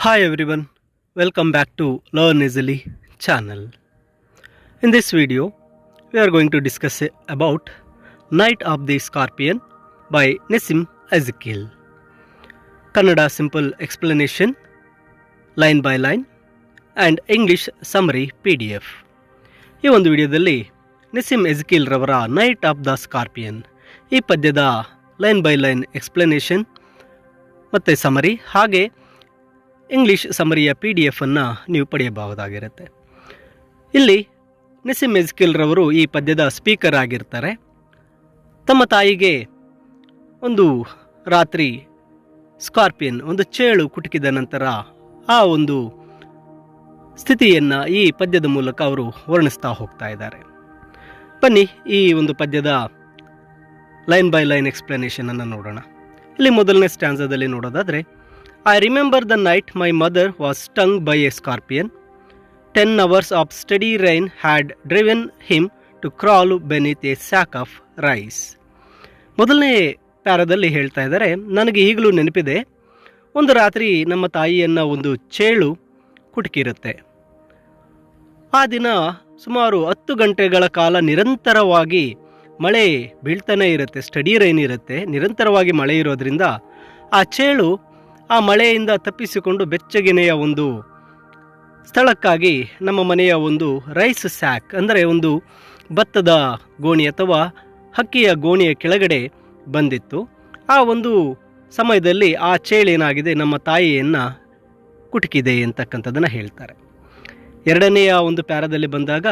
Hi everyone, welcome back to Learn Easily channel. In this video, we are going to discuss about Night of the Scorpion by Nesim Ezekiel. Kannada simple explanation, line by line, and English summary PDF. ಈ ಒಂದು ವಿಡಿಯೋದಲ್ಲಿ ನಿಸಿಮ್ ಎಜ್ಕಿಲ್ ರವರ night of the scorpion ಈ ಪದ್ಯದ line by line explanation ಮತ್ತು summary ಹಾಗೆ English ಸಮರಿಯ P D ಎಫನ್ನು ನೀವು ಪಡೆಯಬಹುದಾಗಿರುತ್ತೆ. ಇಲ್ಲಿ ನಿಸಿಮ್ ಮೆಜ್ಕಿಲ್ರವರು ಈ ಪದ್ಯದ ಸ್ಪೀಕರ್ ಆಗಿರ್ತಾರೆ. ತಮ್ಮ ತಾಯಿಗೆ ಒಂದು ರಾತ್ರಿ ಸ್ಕಾರ್ಪಿಯನ್ ಒಂದು ಚೇಳು ಕುಟುಕಿದ ನಂತರ ಆ ಒಂದು ಸ್ಥಿತಿಯನ್ನು ಈ ಪದ್ಯದ ಮೂಲಕ ಅವರು ವರ್ಣಿಸ್ತಾ ಹೋಗ್ತಾ ಇದ್ದಾರೆ. ಬನ್ನಿ ಈ ಒಂದು ಪದ್ಯದ ಲೈನ್ ಬೈ ಲೈನ್ ಎಕ್ಸ್ಪ್ಲನೇಷನನ್ನು ನೋಡೋಣ. ಇಲ್ಲಿ ಮೊದಲನೇ ಸ್ಟ್ಯಾನ್ಸದಲ್ಲಿ ನೋಡೋದಾದರೆ I remember the night my mother was stung by a scorpion ten hours of steady rain had driven him to crawl beneath a sack of rice ಮೊದಲನೇ ಪ್ಯಾರದಲ್ಲಿ ಹೇಳ್ತಾ ಇದ್ದಾರೆ, ನನಗೆ ಈಗಲೂ ನೆನಪಿದೆ. ಒಂದು ರಾತ್ರಿ ನಮ್ಮ ತಾಯಿಯನ್ನು ಒಂದು ಚೇಳು ಕುಟುಕಿರುತ್ತೆ. ಆ ದಿನ ಸುಮಾರು ಹತ್ತು ಗಂಟೆಗಳ ಕಾಲ ನಿರಂತರವಾಗಿ ಮಳೆ ಬೀಳ್ತಾನೆ ಇರುತ್ತೆ ಸ್ಟಡಿ ರೈನ್ ಇರುತ್ತೆ. ನಿರಂತರವಾಗಿ ಮಳೆ ಇರೋದ್ರಿಂದ ಆ ಚೇಳು ಆ ಮಳೆಯಿಂದ ತಪ್ಪಿಸಿಕೊಂಡು ಬೆಚ್ಚಗಿನೆಯ ಒಂದು ಸ್ಥಳಕ್ಕಾಗಿ ನಮ್ಮ ಮನೆಯ ಒಂದು ರೈಸ್ ಸ್ಯಾಕ್, ಅಂದರೆ ಒಂದು ಭತ್ತದ ಗೋಣಿ ಅಥವಾ ಹಕ್ಕಿಯ ಗೋಣಿಯ ಕೆಳಗಡೆ ಬಂದಿತ್ತು. ಆ ಒಂದು ಸಮಯದಲ್ಲಿ ಆ ಚೇಳೇನಾಗಿದೆ ನಮ್ಮ ತಾಯಿಯನ್ನು ಕುಟುಕಿದೆ ಅಂತಕ್ಕಂಥದ್ದನ್ನು ಹೇಳ್ತಾರೆ. ಎರಡನೆಯ ಒಂದು ಪ್ಯಾರದಲ್ಲಿ ಬಂದಾಗ,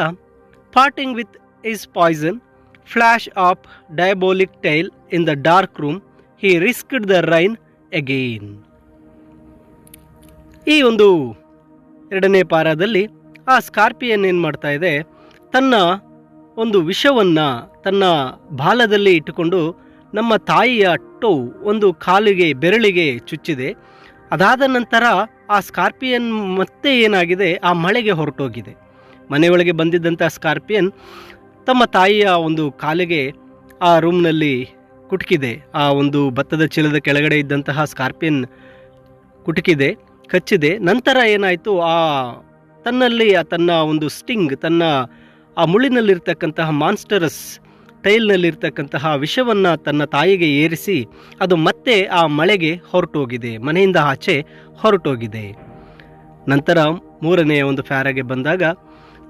parting with his poison flash of diabolic tail in the dark room, he risked the rain again. ಈ ಒಂದು ಎರಡನೇ ಪಾರದಲ್ಲಿ ಆ ಸ್ಕಾರ್ಪಿಯನ್ ಏನು ಮಾಡ್ತಾ ಇದೆ, ತನ್ನ ಒಂದು ವಿಷವನ್ನು ತನ್ನ ಬಾಲದಲ್ಲಿ ಇಟ್ಟುಕೊಂಡು ನಮ್ಮ ತಾಯಿಯ ಟೋ ಒಂದು ಕಾಲಿಗೆ, ಬೆರಳಿಗೆ ಚುಚ್ಚಿದೆ. ಅದಾದ ನಂತರ ಆ ಸ್ಕಾರ್ಪಿಯನ್ ಮತ್ತೆ ಏನಾಗಿದೆ, ಆ ಮಳೆಗೆ ಹೊರಟೋಗಿದೆ. ಮನೆಯೊಳಗೆ ಬಂದಿದ್ದಂಥ ಸ್ಕಾರ್ಪಿಯನ್ ತಮ್ಮ ತಾಯಿಯ ಒಂದು ಕಾಲಿಗೆ ಆ ರೂಮ್ನಲ್ಲಿ ಕುಟುಕಿದೆ. ಆ ಒಂದು ಭತ್ತದ ಚೀಲದ ಕೆಳಗಡೆ ಇದ್ದಂತಹ ಸ್ಕಾರ್ಪಿಯನ್ ಕುಟುಕಿದೆ. ಕಚ್ಚಿದೆ. ನಂತರ ಏನಾಯಿತು? ಆ ತನ್ನಲ್ಲಿ ತನ್ನ ಒಂದು ಸ್ಟಿಂಗ್, ತನ್ನ ಆ ಮುಳ್ಳಿನಲ್ಲಿರ್ತಕ್ಕಂತಹ ಮಾನ್ಸ್ಟರಸ್ ಟೈಲ್ನಲ್ಲಿರ್ತಕ್ಕಂತಹ ವಿಷವನ್ನು ತನ್ನ ತಾಯಿಗೆ ಏರಿಸಿ, ಅದು ಮತ್ತೆ ಆ ಮಳೆಗೆ ಹೊರಟೋಗಿದೆ. ಮನೆಯಿಂದ ಆಚೆ ಹೊರಟೋಗಿದೆ. ನಂತರ ಮೂರನೆಯ ಒಂದು ಫ್ಯಾರಾಗೆ ಬಂದಾಗ,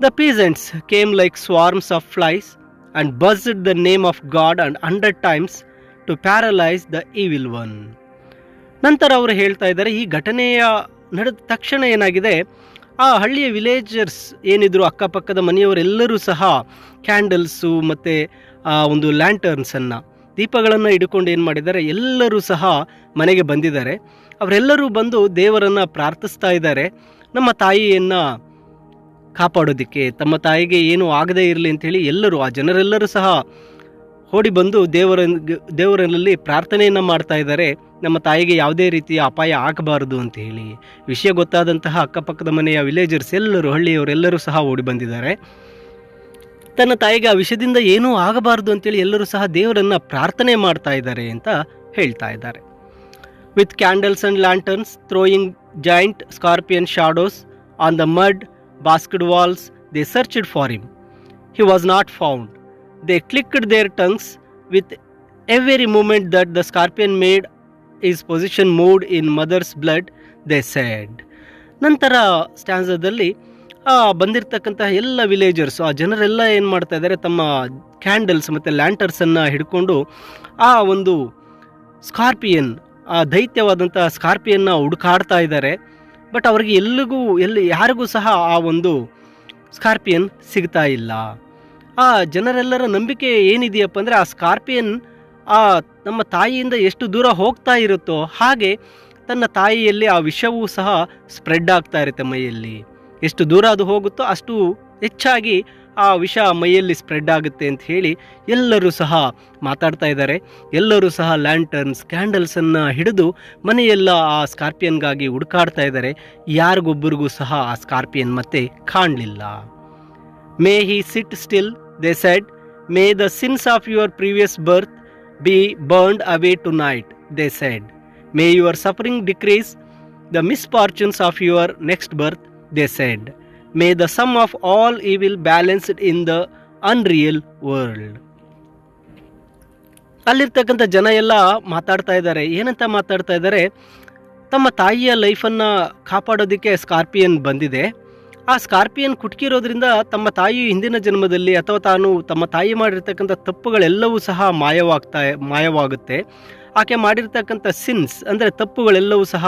the peasants came like swarms of flies and buzzed the name of God and hundred times to paralyse the evil one. ನಂತರ ಅವರು ಹೇಳ್ತಾ ಇದ್ದಾರೆ, ಈ ಘಟನೆಯ ನಡೆದ ತಕ್ಷಣ ಏನಾಗಿದೆ, ಆ ಹಳ್ಳಿಯ ವಿಲೇಜರ್ಸ್ ಏನಿದ್ರು ಅಕ್ಕಪಕ್ಕದ ಮನೆಯವರೆಲ್ಲರೂ ಸಹ ಕ್ಯಾಂಡಲ್ಸು ಮತ್ತು, ಆ, ಒಂದು ಲ್ಯಾಂಟರ್ನ್ಸನ್ನು ದೀಪಗಳನ್ನು ಹಿಡ್ಕೊಂಡು ಏನು ಮಾಡಿದ್ದಾರೆ, ಎಲ್ಲರೂ ಸಹ ಮನೆಗೆ ಬಂದಿದ್ದಾರೆ. ಅವರೆಲ್ಲರೂ ಬಂದು ದೇವರನ್ನು ಪ್ರಾರ್ಥಿಸ್ತಾ ಇದ್ದಾರೆ. ನಮ್ಮ ತಾಯಿಯನ್ನು ಕಾಪಾಡೋದಕ್ಕೆ, ತಮ್ಮ ತಾಯಿಗೆ ಏನೂ ಆಗದೇ ಇರಲಿ ಅಂಥೇಳಿ ಎಲ್ಲರೂ, ಆ ಜನರೆಲ್ಲರೂ ಸಹ ಓಡಿ ಬಂದು ದೇವರ ದೇವರಲ್ಲಿ ಪ್ರಾರ್ಥನೆಯನ್ನು ಮಾಡ್ತಾ ಇದ್ದಾರೆ. ನಮ್ಮ ತಾಯಿಗೆ ಯಾವುದೇ ರೀತಿಯ ಅಪಾಯ ಆಗಬಾರದು ಅಂತ ಹೇಳಿ ವಿಷಯ ಗೊತ್ತಾದಂತಹ ಅಕ್ಕಪಕ್ಕದ ಮನೆಯ ವಿಲೇಜರ್ಸ್ ಎಲ್ಲರೂ ಹಳ್ಳಿಯವರೆಲ್ಲರೂ ಸಹ ಓಡಿ ಬಂದಿದ್ದಾರೆ. ತನ್ನ ತಾಯಿಗೆ ಆ ವಿಷಯದಿಂದ ಏನೂ ಆಗಬಾರದು ಅಂತೇಳಿ ಎಲ್ಲರೂ ಸಹ ದೇವರನ್ನು ಪ್ರಾರ್ಥನೆ ಮಾಡ್ತಾ ಇದ್ದಾರೆ ಅಂತ ಹೇಳ್ತಾ ಇದ್ದಾರೆ. With candles and lanterns throwing giant scorpion shadows on the mud basket walls they searched for him he was not found they clicked their tongues with every moment that the scorpion made his poison moved in mother's blood they said ನಂತರ ಸ್ಟ್ಯಾನ್ಸದಲ್ಲಿ ಆ, ಬಂದಿರತಕ್ಕಂತಹ ಎಲ್ಲ villagers ಆ ಜನರೆಲ್ಲ ಏನು ಮಾಡ್ತಾ ಇದ್ದಾರೆ, ತಮ್ಮ ಕ್ಯಾಂಡಲ್ಸ್ ಮತ್ತು ಲ್ಯಾಂಟರ್ಸನ್ನು ಹಿಡ್ಕೊಂಡು, ಆ ಒಂದು ಸ್ಕಾರ್ಪಿಯನ್ ಆ ದೈತ್ಯವಾದಂಥ ಸ್ಕಾರ್ಪಿಯನ್ನ ಹುಡುಕಾಡ್ತಾ ಇದ್ದಾರೆ. ಬಟ್ ಅವ್ರಿಗೆ ಎಲ್ಲಿಗೂ, ಎಲ್ಲಿ, ಯಾರಿಗೂ ಸಹ ಆ ಒಂದು ಸ್ಕಾರ್ಪಿಯನ್ ಸಿಗ್ತಾ ಇಲ್ಲ. ಆ, ಜನರೆಲ್ಲರ ನಂಬಿಕೆ ಏನಿದೆಯಪ್ಪ ಅಂದರೆ, ಆ ಸ್ಕಾರ್ಪಿಯನ್ ಆ ನಮ್ಮ ತಾಯಿಯಿಂದ ಎಷ್ಟು ದೂರ ಹೋಗ್ತಾ ಇರುತ್ತೋ ಹಾಗೆ ತನ್ನ ತಾಯಿಯಲ್ಲಿ ಆ ವಿಷವೂ ಸಹ ಸ್ಪ್ರೆಡ್ ಆಗ್ತಾ ಇರುತ್ತೆ ಮೈಯಲ್ಲಿ. ಎಷ್ಟು ದೂರ ಅದು ಹೋಗುತ್ತೋ ಅಷ್ಟು ಹೆಚ್ಚಾಗಿ ಆ ವಿಷ ಮೈಯಲ್ಲಿ ಸ್ಪ್ರೆಡ್ ಆಗುತ್ತೆ ಅಂತ ಹೇಳಿ ಎಲ್ಲರೂ ಸಹ ಮಾತಾಡ್ತಾ ಇದ್ದಾರೆ. ಎಲ್ಲರೂ ಸಹ ಲ್ಯಾಂಟರ್ನ್ಸ್ ಕ್ಯಾಂಡಲ್ಸನ್ನು ಹಿಡಿದು ಮನೆಯೆಲ್ಲ ಆ ಸ್ಕಾರ್ಪಿಯನ್ಗಾಗಿ ಹುಡುಕಾಡ್ತಾ ಇದ್ದಾರೆ. ಯಾರಿಗೊಬ್ಬರಿಗೂ ಸಹ ಆ ಸ್ಕಾರ್ಪಿಯನ್ ಮತ್ತೆ ಕಾಣಲಿಲ್ಲ. May he sit still they said may the sins of your previous birth be burned away tonight, they said. May your suffering decrease the misfortunes of your next birth, they said. May the sum of all evil will balanced in the unreal world ಅಲ್ಲಿರ್ತಕ್ಕಂಥ ಜನ ಎಲ್ಲ ಮಾತಾಡ್ತಾ ಇದ್ದಾರೆ ಏನಂತ ಮಾತಾಡ್ತಾ ಇದ್ದಾರೆ ತಮ್ಮ ತಾಯಿಯ ಲೈಫನ್ನು ಕಾಪಾಡೋದಕ್ಕೆ ಸ್ಕಾರ್ಪಿಯನ್ ಬಂದಿದೆ ಆ ಸ್ಕಾರ್ಪಿಯನ್ ಕುಟ್ಕಿರೋದ್ರಿಂದ ತಮ್ಮ ತಾಯಿ ಹಿಂದಿನ ಜನ್ಮದಲ್ಲಿ ಅಥವಾ ತಾನು ತಮ್ಮ ತಾಯಿ ಮಾಡಿರ್ತಕ್ಕಂಥ ತಪ್ಪುಗಳೆಲ್ಲವೂ ಸಹ ಮಾಯವಾಗ್ತಾ, ಮಾಯವಾಗುತ್ತೆ. ಆಕೆ ಮಾಡಿರ್ತಕ್ಕಂಥ ಸಿನ್ಸ್ ಅಂದರೆ ತಪ್ಪುಗಳೆಲ್ಲವೂ ಸಹ,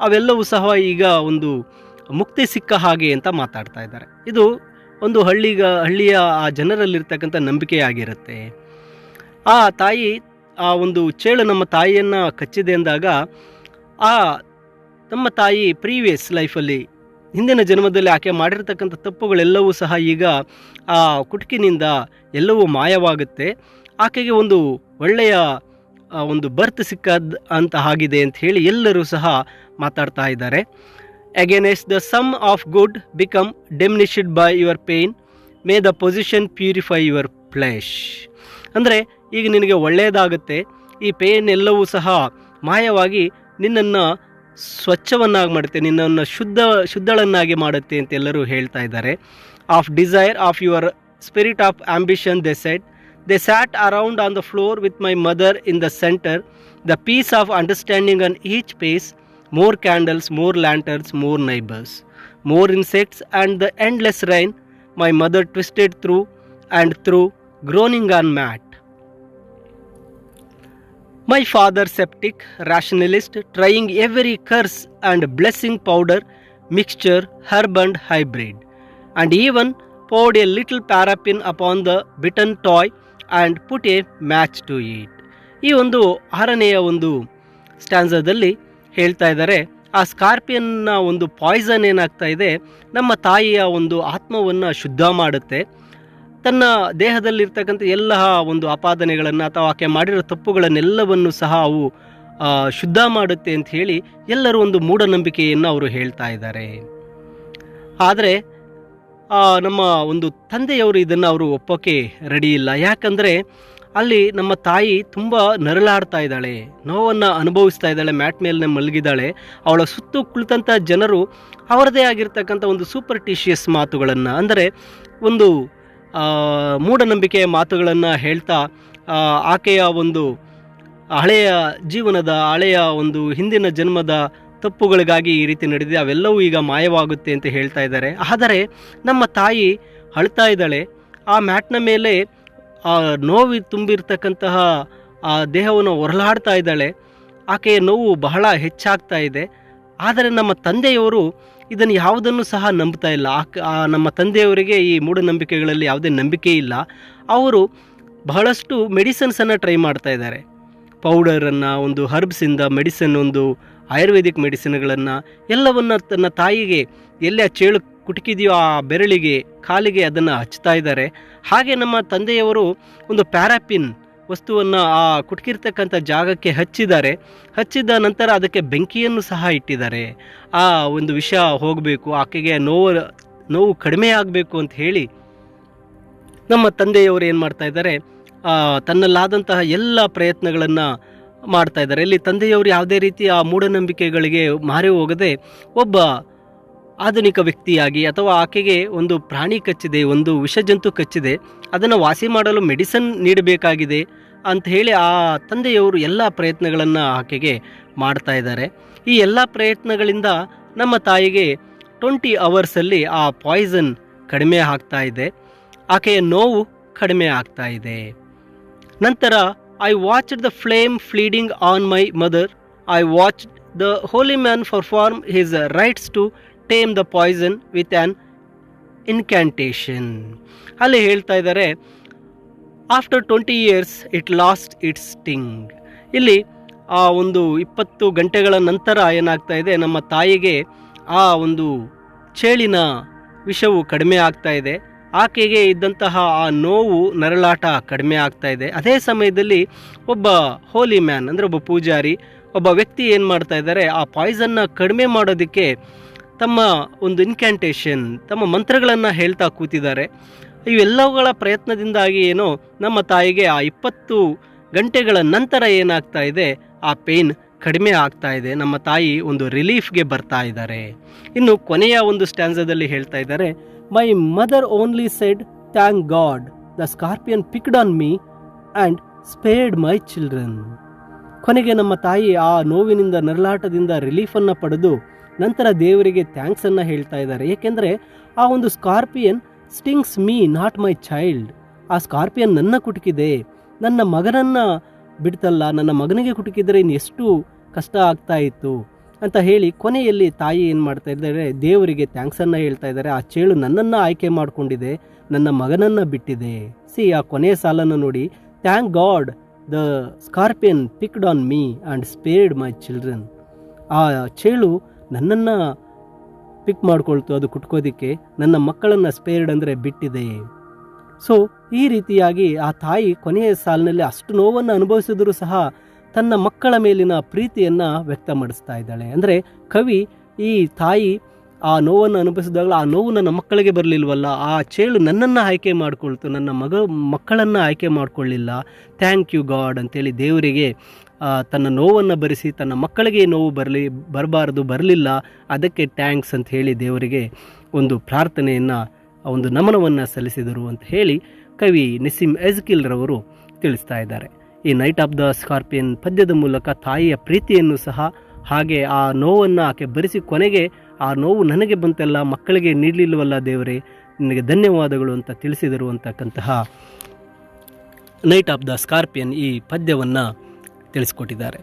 ಅವೆಲ್ಲವೂ ಸಹ ಈಗ ಒಂದು ಮುಕ್ತಿ ಸಿಕ್ಕ ಹಾಗೆ ಅಂತ ಮಾತಾಡ್ತಾ ಇದ್ದಾರೆ. ಇದು ಒಂದು ಹಳ್ಳಿಗ, ಹಳ್ಳಿಯ ಆ ಜನರಲ್ಲಿರ್ತಕ್ಕಂಥ ನಂಬಿಕೆಯಾಗಿರುತ್ತೆ. ಆ ತಾಯಿ, ಆ ಒಂದು ಚೇಳು ನಮ್ಮ ತಾಯಿಯನ್ನು ಕಚ್ಚಿದೆ ಅಂದಾಗ, ಆ ನಮ್ಮ ತಾಯಿ ಪ್ರೀವಿಯಸ್ ಲೈಫಲ್ಲಿ ಹಿಂದಿನ ಜನ್ಮದಲ್ಲಿ ಆಕೆ ಮಾಡಿರ್ತಕ್ಕಂಥ ತಪ್ಪುಗಳೆಲ್ಲವೂ ಸಹ ಈಗ ಆ ಕುಟುಕಿನಿಂದ ಎಲ್ಲವೂ ಮಾಯವಾಗುತ್ತೆ. ಆಕೆಗೆ ಒಂದು ಒಳ್ಳೆಯ ಒಂದು ಬರ್ತ್ ಸಿಕ್ಕದ್ ಅಂತ ಆಗಿದೆ ಅಂತ ಹೇಳಿ ಎಲ್ಲರೂ ಸಹ ಮಾತಾಡ್ತಾ ಇದ್ದಾರೆ. Against the sum of good become diminished by your pain may the poison purify your flesh ಅಂದರೆ ಈಗ ನಿನಗೆ ಒಳ್ಳೆಯದಾಗುತ್ತೆ ಈ ಪೇನ್ ಎಲ್ಲವೂ ಸಹ ಮಾಯವಾಗಿ ನಿನ್ನನ್ನು ಸ್ವಚ್ಛವನ್ನಾಗಿ ಮಾಡುತ್ತೆ, ನಿನ್ನನ್ನು ಶುದ್ಧ, ಶುದ್ಧಳನ್ನಾಗಿ ಮಾಡುತ್ತೆ ಅಂತ ಎಲ್ಲರೂ ಹೇಳ್ತಾ ಇದ್ದಾರೆ. Of desire of your spirit of ambition they said they sat around on the floor with my mother in the centre the peace of understanding on each face more candles more lanterns more neighbours more insects and the endless rain my mother twisted through and through groaning on mat. My father, septic, rationalist, trying every curse and blessing powder, mixture, herb and hybrid, and even poured a little paraffin upon the bitten toy and put a match to it. ಈ ಒಂದು ಆರನೆಯ ಒಂದು ಸ್ಟ್ಯಾನ್ಸದಲ್ಲಿ ಹೇಳ್ತಾ ಇದ್ದಾರೆ ಆ ಸ್ಕಾರ್ಪಿಯನ್ನ ಒಂದು Poisson ಏನಾಗ್ತಾ ಇದೆ ನಮ್ಮ ತಾಯಿಯ ಒಂದು ಆತ್ಮವನ್ನು ಶುದ್ಧ ಮಾಡುತ್ತೆ ತನ್ನ ದೇಹದಲ್ಲಿರ್ತಕ್ಕಂಥ ಎಲ್ಲ ಒಂದು ಆಪಾದನೆಗಳನ್ನು ಅಥವಾ ಆಕೆ ಮಾಡಿರೋ ತಪ್ಪುಗಳನ್ನೆಲ್ಲವನ್ನು ಸಹ ಅವು ಶುದ್ಧ ಮಾಡುತ್ತೆ ಅಂತ ಹೇಳಿ ಎಲ್ಲರೂ ಒಂದು ಮೂಢನಂಬಿಕೆಯನ್ನು ಅವರು ಹೇಳ್ತಾ ಇದ್ದಾರೆ. ಆದರೆ ನಮ್ಮ ಒಂದು ತಂದೆಯವರು ಇದನ್ನು ಅವರು ಒಪ್ಪೋಕೆ ರೆಡಿ ಇಲ್ಲ. ಯಾಕಂದರೆ, ಅಲ್ಲಿ ನಮ್ಮ ತಾಯಿ ತುಂಬ ನರಳಾಡ್ತಾ ಇದ್ದಾಳೆ. ನೋವನ್ನು ಅನುಭವಿಸ್ತಾ ಇದ್ದಾಳೆ, ಮ್ಯಾಟ್ ಮೇಲೆ ಮಲಗಿದ್ದಾಳೆ. ಅವಳ ಸುತ್ತು ಕುಳಿತಂಥ ಜನರು ಅವರದೇ ಆಗಿರ್ತಕ್ಕಂಥ ಒಂದು ಸೂಪರ್ ಸೂಪರ್ಟಿಷಿಯಸ್ ಮಾತುಗಳನ್ನು, ಅಂದರೆ ಒಂದು ಮೂಢನಂಬಿಕೆಯ ಮಾತುಗಳನ್ನು ಹೇಳ್ತಾ ಆಕೆಯ ಒಂದು ಹಳೆಯ ಜೀವನದ, ಹಳೆಯ ಒಂದು ಹಿಂದಿನ ಜನ್ಮದ ತಪ್ಪುಗಳಿಗಾಗಿ ಈ ರೀತಿ ನಡೆದಿದೆ. ಅವೆಲ್ಲವೂ ಈಗ ಮಾಯವಾಗುತ್ತೆ ಅಂತ ಹೇಳ್ತಾ ಇದ್ದಾರೆ. ಆದರೆ ನಮ್ಮ ತಾಯಿ ಅಳ್ತಾ ಇದ್ದಾಳೆ. ಆ ಮ್ಯಾಟ್ನ ಮೇಲೆ, ಆ ನೋವು ತುಂಬಿರ್ತಕ್ಕಂತಹ ಆ ದೇಹವನ್ನು ಹೊರಲಾಡ್ತಾ ಇದ್ದಾಳೆ. ಆಕೆಯ ನೋವು ಬಹಳ ಹೆಚ್ಚಾಗ್ತಾ ಇದೆ. ಆದರೆ ನಮ್ಮ ತಂದೆಯವರು ಇದನ್ನು ಯಾವುದನ್ನು ಸಹ ನಂಬ್ತಾ ಇಲ್ಲ. ನಮ್ಮ ತಂದೆಯವರಿಗೆ ಈ ಮೂಢನಂಬಿಕೆಗಳಲ್ಲಿ ಯಾವುದೇ ನಂಬಿಕೆ ಇಲ್ಲ. ಅವರು ಬಹಳಷ್ಟು ಮೆಡಿಸನ್ಸನ್ನು ಟ್ರೈ ಮಾಡ್ತಾ ಇದ್ದಾರೆ. ಪೌಡರನ್ನು ಒಂದು ಹರ್ಬ್ಸಿಂದ ಮೆಡಿಸನ್, ಒಂದು ಆಯುರ್ವೇದಿಕ್ ಮೆಡಿಸಿನ್ಗಳನ್ನು ಎಲ್ಲವನ್ನು ತನ್ನ ತಾಯಿಗೆ ಎಲ್ಲಿ ಆ ಚೇಳು ಕುಟುಕಿದೆಯೋ ಆ ಬೆರಳಿಗೆ, ಕಾಲಿಗೆ ಅದನ್ನು ಹಚ್ತಾ ಇದ್ದಾರೆ. ಹಾಗೆ ನಮ್ಮ ತಂದೆಯವರು ಒಂದು ಪ್ಯಾರಾಪಿನ್ ವಸ್ತುವನ್ನು ಆ ಕುಟುಕಿರ್ತಕ್ಕಂಥ ಜಾಗಕ್ಕೆ ಹಚ್ಚಿದ್ದಾರೆ. ಹಚ್ಚಿದ ನಂತರ ಅದಕ್ಕೆ ಬೆಂಕಿಯನ್ನು ಸಹ ಇಟ್ಟಿದ್ದಾರೆ. ಆ ಒಂದು ವಿಷ ಹೋಗಬೇಕು, ಆಕೆಗೆ ನೋವು ನೋವು ಕಡಿಮೆ ಆಗಬೇಕು ಅಂತ ಹೇಳಿ ನಮ್ಮ ತಂದೆಯವರು ಏನು ಮಾಡ್ತಾ ಇದ್ದಾರೆ ತನ್ನಲ್ಲಾದಂತಹ ಎಲ್ಲ ಪ್ರಯತ್ನಗಳನ್ನು ಮಾಡ್ತಾ ಇದ್ದಾರೆ. ಇಲ್ಲಿ ತಂದೆಯವರು ಯಾವುದೇ ರೀತಿ ಆ ಮೂಢನಂಬಿಕೆಗಳಿಗೆ ಮಾರಿ ಹೋಗದೆ ಒಬ್ಬ ಆಧುನಿಕ ವ್ಯಕ್ತಿಯಾಗಿ ಅಥವಾ ಆಕೆಗೆ ಒಂದು ಪ್ರಾಣಿ ಕಚ್ಚಿದೆ, ಒಂದು ವಿಷಜಂತು ಕಚ್ಚಿದೆ, ಅದನ್ನು ವಾಸಿ ಮಾಡಲು ಮೆಡಿಸನ್ ನೀಡಬೇಕಾಗಿದೆ ಅಂತ ಹೇಳಿ ಆ ತಂದೆಯವರು ಎಲ್ಲ ಪ್ರಯತ್ನಗಳನ್ನು ಆಕೆಗೆ ಮಾಡ್ತಾ ಇದ್ದಾರೆ. ಈ ಎಲ್ಲ ಪ್ರಯತ್ನಗಳಿಂದ ನಮ್ಮ ತಾಯಿಗೆ ಟ್ವೆಂಟಿ ಅವರ್ಸಲ್ಲಿ ಆ ಪಾಯ್ಸನ್ ಕಡಿಮೆ ಆಗ್ತಾ ಇದೆ. ಆಕೆಯ ನೋವು ಕಡಿಮೆ ಆಗ್ತಾ ಇದೆ. ನಂತರ I watch the flame feeding on my mother I watch the holy man perform his rites to tame the poison with an incantation ಅಲ್ಲಿ ಹೇಳ್ತಾ ಇದ್ದಾರೆ after twenty years it lost its sting ಇಲ್ಲಿ ಆ ಒಂದು ಇಪ್ಪತ್ತು ಗಂಟೆಗಳ ನಂತರ ಏನಾಗ್ತಾ ಇದೆ, ನಮ್ಮ ತಾಯಿಗೆ ಆ ಒಂದು ಚೇಳಿನ ವಿಷವು ಕಡಿಮೆ ಆಗ್ತಾ ಇದೆ. ಆಕೆಗೆ ಇದ್ದಂತಹ ಆ ನೋವು, ನರಳಾಟ ಕಡಿಮೆ ಆಗ್ತಾ ಇದೆ. ಅದೇ ಸಮಯದಲ್ಲಿ ಒಬ್ಬ ಹೋಲಿ ಮ್ಯಾನ್ ಅಂದರೆ ಒಬ್ಬ ಪೂಜಾರಿ, ಒಬ್ಬ ವ್ಯಕ್ತಿ ಏನು ಮಾಡ್ತಾ ಇದ್ದಾರೆ, ಆ ಪಾಯ್ಸನ್ನ ಕಡಿಮೆ ಮಾಡೋದಕ್ಕೆ ತಮ್ಮ ಒಂದು ಇನ್ಕ್ಯಾಂಟೇಷನ್ ತಮ್ಮ ಮಂತ್ರಗಳನ್ನು ಹೇಳ್ತಾ ಕೂತಿದ್ದಾರೆ. ಇವೆಲ್ಲವುಗಳ ಪ್ರಯತ್ನದಿಂದಾಗಿ ಏನೋ, ನಮ್ಮ ತಾಯಿಗೆ ಆ ಇಪ್ಪತ್ತು ಗಂಟೆಗಳ ನಂತರ ಏನಾಗ್ತಾ ಇದೆ, ಆ ಪೇನ್ ಕಡಿಮೆ ಆಗ್ತಾ ಇದೆ. ನಮ್ಮ ತಾಯಿ ಒಂದು ರಿಲೀಫ್ಗೆ ಬರ್ತಾ ಇದ್ದಾರೆ. ಇನ್ನು ಕೊನೆಯ ಒಂದು ಸ್ಟ್ಯಾನ್ಸದಲ್ಲಿ ಹೇಳ್ತಾ ಇದ್ದಾರೆ my mother only said thank God the scorpion picked on me and spared my children ಕೊನೆಗೆ ನಮ್ಮ ತಾಯಿ ಆ ನೋವಿನಿಂದ, ನರಳಾಟದಿಂದ ರಿಲೀಫನ್ನು ಪಡೆದು ನಂತರ ದೇವರಿಗೆ ಥ್ಯಾಂಕ್ಸನ್ನು ಹೇಳ್ತಾ ಇದ್ದಾರೆ. ಏಕೆಂದರೆ ಆ ಒಂದು scorpion stings me not my child ಆ ಸ್ಕಾರ್ಪಿಯನ್ ನನ್ನ ಕುಟುಕಿದೆ. ನನ್ನ ಮಗನನ್ನು ಬಿಡ್ತಲ್ಲ, ನನ್ನ ಮಗನಿಗೆ ಕುಟುಕಿದರೆ ಇನ್ನು ಎಷ್ಟು ಕಷ್ಟ ಆಗ್ತಾ ಇತ್ತು ಅಂತ ಹೇಳಿ ಕೊನೆಯಲ್ಲಿ ತಾಯಿ ಏನು ಮಾಡ್ತಾ ಇದ್ದಾರೆ, ದೇವರಿಗೆ ಥ್ಯಾಂಕ್ಸನ್ನು ಹೇಳ್ತಾ ಇದ್ದಾರೆ. ಆ ಚೇಳು ನನ್ನನ್ನು ಆಯ್ಕೆ ಮಾಡಿಕೊಂಡಿದೆ, ನನ್ನ ಮಗನನ್ನು ಬಿಟ್ಟಿದೆ. ಸಿ ಆ ಕೊನೆಯ ಸಾಲನ್ನು ನೋಡಿ. Thank God the scorpion picked on me and spared my children ಆ ಚೇಳು ನನ್ನನ್ನು ಪಿಕ್ ಮಾಡಿಕೊಳ್ತು, ಅದು ಕುಟ್ಕೋದಿಕ್ಕೆ ನನ್ನ ಮಕ್ಕಳನ್ನು ಸ್ಪೇರ್ಡ್ ಅಂದರೆ ಬಿಟ್ಟಿದೆ. ಸೊ ಈ ರೀತಿಯಾಗಿ ಆ ತಾಯಿ ಕೊನೆಯ ಸಾಲಿನಲ್ಲಿ ಅಷ್ಟು ನೋವನ್ನು ಅನುಭವಿಸಿದರೂ ಸಹ ತನ್ನ ಮಕ್ಕಳ ಮೇಲಿನ ಪ್ರೀತಿಯನ್ನು ವ್ಯಕ್ತಪಡಿಸ್ತಾ ಇದ್ದಾಳೆ. ಅಂದರೆ ಕವಿ ಈ ತಾಯಿ ಆ ನೋವನ್ನು ಅನುಭವಿಸಿದಾಗ ಆ ನೋವು ನನ್ನ ಮಕ್ಕಳಿಗೆ ಬರಲಿಲ್ವಲ್ಲ, ಆ ಚೇಳು ನನ್ನನ್ನು ಆಯ್ಕೆ ಮಾಡಿಕೊಳ್ತು, ನನ್ನ ಮಗ ಮಕ್ಕಳನ್ನು ಆಯ್ಕೆ ಮಾಡಿಕೊಳ್ಳಿಲ್ಲ ಥ್ಯಾಂಕ್ ಯು ಗಾಡ್ ಅಂತೇಳಿ ದೇವರಿಗೆ ತನ್ನ ನೋವನ್ನು ಭರಿಸಿ ತನ್ನ ಮಕ್ಕಳಿಗೆ ನೋವು ಬರಲಿ, ಬರಬಾರ್ದು, ಬರಲಿಲ್ಲ, ಅದಕ್ಕೆ ಟ್ಯಾಂಕ್ಸ್ ಅಂತ ಹೇಳಿ ದೇವರಿಗೆ ಒಂದು ಪ್ರಾರ್ಥನೆಯನ್ನು ಒಂದು ನಮನವನ್ನು ಸಲ್ಲಿಸಿದರು ಅಂತ ಹೇಳಿ ಕವಿ ನಿಸಿಮ್ ಎಜ್ಕಿಲ್ರವರು ತಿಳಿಸ್ತಾ ಇದ್ದಾರೆ. ಈ ನೈಟ್ ಆಫ್ ದ ಸ್ಕಾರ್ಪಿಯನ್ ಪದ್ಯದ ಮೂಲಕ ತಾಯಿಯ ಪ್ರೀತಿಯನ್ನು ಸಹ ಹಾಗೆ ಆ ನೋವನ್ನು ಆಕೆ ಬರೆಸಿ ಕೊನೆಗೆ ಆ ನೋವು ನನಗೆ ಬಂತೆಲ್ಲ, ಮಕ್ಕಳಿಗೆ ನೀಡಲಿಲ್ಲವಲ್ಲ ದೇವರೇ, ನಿನಗೆ ಧನ್ಯವಾದಗಳು ಅಂತ ತಿಳಿಸಿದರು ಅಂತಕ್ಕಂತಹ ನೈಟ್ ಆಫ್ ದ ಸ್ಕಾರ್ಪಿಯನ್ ಈ ಪದ್ಯವನ್ನು ತಿಳಿಸ್ಕೊಟ್ಟಿದ್ದಾರೆ.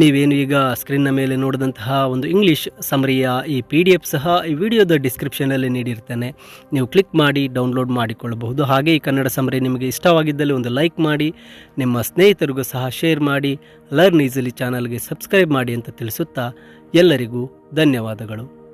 ನೀವೇನು ಈಗ ಸ್ಕ್ರೀನ್ನ ಮೇಲೆ ನೋಡಿದಂತಹ ಒಂದು ಇಂಗ್ಲೀಷ್ ಸಮರಿಯ ಈ ಪಿ ಡಿ ಎಫ್ ಸಹ ಈ ವಿಡಿಯೋದ ಡಿಸ್ಕ್ರಿಪ್ಷನಲ್ಲಿ ನೀಡಿರ್ತೇನೆ. ನೀವು ಕ್ಲಿಕ್ ಮಾಡಿ, ಡೌನ್ಲೋಡ್ ಮಾಡಿಕೊಳ್ಳಬಹುದು. ಹಾಗೆ ಈ ಕನ್ನಡ ಸಮರಿ ನಿಮಗೆ ಇಷ್ಟವಾಗಿದ್ದಲ್ಲಿ ಒಂದು ಲೈಕ್ ಮಾಡಿ, ನಿಮ್ಮ ಸ್ನೇಹಿತರಿಗೂ ಸಹ ಶೇರ್ ಮಾಡಿ, ಲರ್ನ್ ಈಸಿಲಿ ಚಾನಲ್ಗೆ ಸಬ್ಸ್ಕ್ರೈಬ್ ಮಾಡಿ ಅಂತ ತಿಳಿಸುತ್ತಾ ಎಲ್ಲರಿಗೂ ಧನ್ಯವಾದಗಳು.